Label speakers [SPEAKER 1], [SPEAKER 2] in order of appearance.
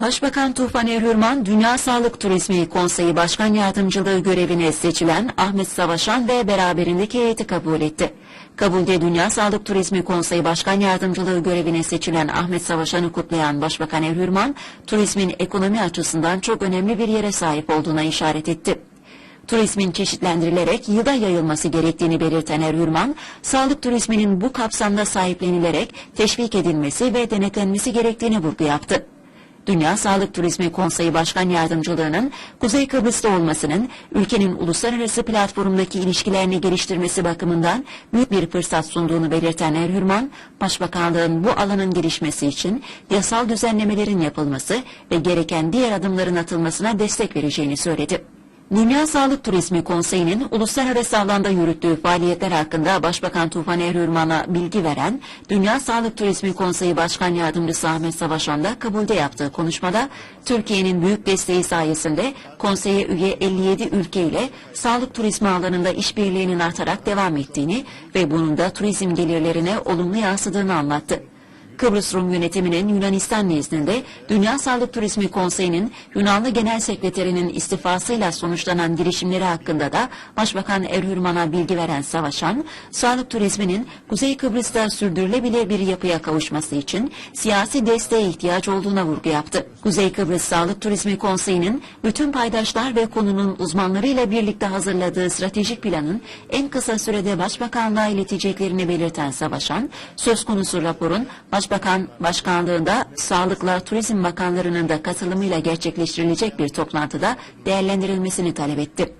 [SPEAKER 1] Başbakan Tufan Erhürman, Dünya Sağlık Turizmi Konseyi Başkan Yardımcılığı görevine seçilen Ahmet Savaşan ve beraberindeki heyeti kabul etti. Kabulde Dünya Sağlık Turizmi Konseyi Başkan Yardımcılığı görevine seçilen Ahmet Savaşan'ı kutlayan Başbakan Erhürman, turizmin ekonomi açısından çok önemli bir yere sahip olduğuna işaret etti. Turizmin çeşitlendirilerek yılda yayılması gerektiğini belirten Erhürman, sağlık turizminin bu kapsamda sahiplenilerek teşvik edilmesi ve denetlenmesi gerektiğini vurgu yaptı. Dünya Sağlık Turizmi Konseyi Başkan Yardımcılığının Kuzey Kıbrıs'ta olmasının ülkenin uluslararası platformdaki ilişkilerini geliştirmesi bakımından büyük bir fırsat sunduğunu belirten Erhürman, Başbakanlığın bu alanın gelişmesi için yasal düzenlemelerin yapılması ve gereken diğer adımların atılmasına destek vereceğini söyledi. Dünya Sağlık Turizmi Konseyi'nin uluslararası alanda yürüttüğü faaliyetler hakkında Başbakan Tufan Erhürman'a bilgi veren Dünya Sağlık Turizmi Konseyi Başkan Yardımcısı Ahmet Savaşan da kabulde yaptığı konuşmada Türkiye'nin büyük desteği sayesinde konseye üye 57 ülke ile sağlık turizmi alanında işbirliğinin artarak devam ettiğini ve bunun da turizm gelirlerine olumlu yansıdığını anlattı. Kıbrıs Rum yönetiminin Yunanistan nezdinde Dünya Sağlık Turizmi Konseyi'nin Yunanlı Genel Sekreterinin istifasıyla sonuçlanan girişimleri hakkında da Başbakan Erhürman'a bilgi veren Savaşan, sağlık turizminin Kuzey Kıbrıs'ta sürdürülebilir bir yapıya kavuşması için siyasi desteğe ihtiyaç olduğuna vurgu yaptı. Kuzey Kıbrıs Sağlık Turizmi Konseyi'nin bütün paydaşlar ve konunun uzmanlarıyla birlikte hazırladığı stratejik planın en kısa sürede Başbakanlığa ileteceklerini belirten Savaşan, söz konusu raporun Başbakan Başkanlığında Sağlıkla Turizm Bakanlarının da katılımıyla gerçekleştirilecek bir toplantıda değerlendirilmesini talep etti.